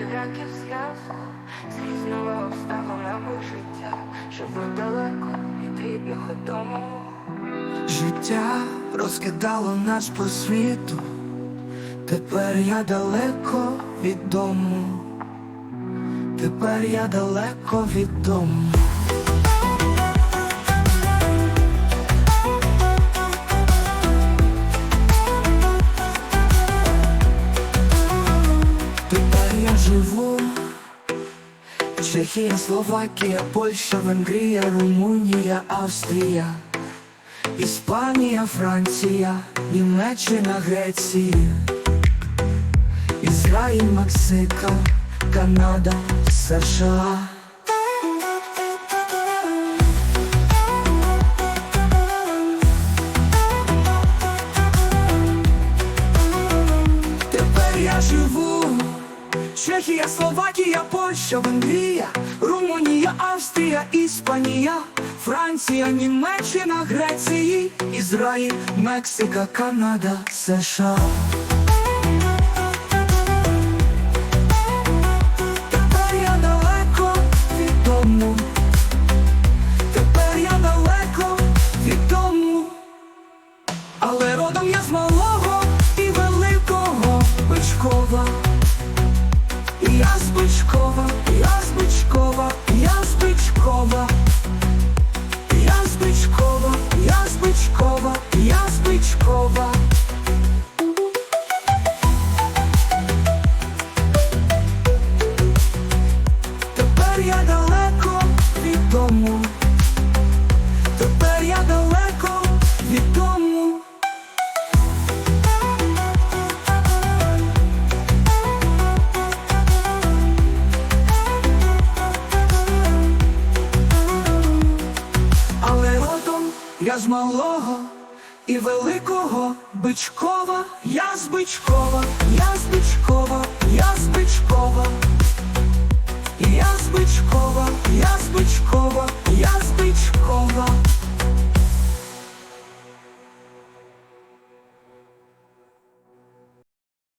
всіляких зв'язок з різними обставинами життя, щоб ви далеко від і дому. Життя розкидало нас по світу, тепер я далеко від дому, тепер я далеко від дому. Живу Чехія, Словакія, Польща, Венгрія, Румунія, Австрія. Іспанія, Франція, Німеччина, Греція, Ізраїль, Мексика, Канада, США. Тепер я живу. Чехія, Словакія, Польща, Венгрія, Румунія, Австрія, Іспанія, Франція, Німеччина, Греція, Ізраїль, Мексика, Канада, США. З Тепер я далеко від дому. Тепер я далеко від дому. Але родом я з малого і великого Бичкова, я з Бичкова, я з Бичкова.